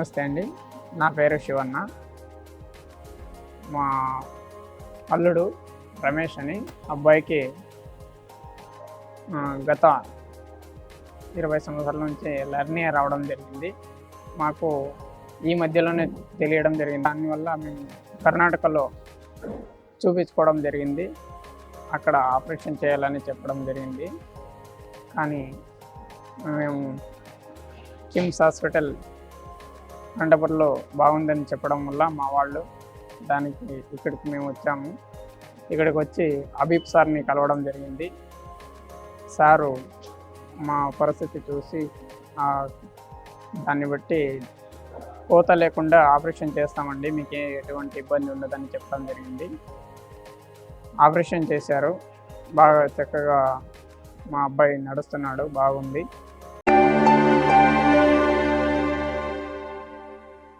నమస్తే అండి. నా పేరు శివన్న. మా అల్లుడు రమేష్ అని అబ్బాయికి గత ఇరవై సంవత్సరాల నుంచి లర్నియా రావడం జరిగింది. మాకు ఈ మధ్యలోనే తెలియడం జరిగింది. దానివల్ల మేము కర్ణాటకలో చూపించుకోవడం జరిగింది. అక్కడ ఆపరేషన్ చేయాలని చెప్పడం జరిగింది. కానీ మేము కిమ్స్ హాస్పిటల్ అనంతపురంలో బాగుందని చెప్పడం వల్ల మా వాళ్ళు దానికి ఇక్కడికి మేము వచ్చాము. ఇక్కడికి వచ్చి అబీబ్ సార్ని కలవడం జరిగింది. సారు మా పరిస్థితి చూసి దాన్ని బట్టి కోత లేకుండా ఆపరేషన్ చేస్తామండి మీకు ఎటువంటి ఇబ్బంది ఉండదని చెప్పడం జరిగింది. ఆపరేషన్ చేశారు. బాగా చక్కగా మా అబ్బాయి నడుస్తున్నాడు బాగుంది.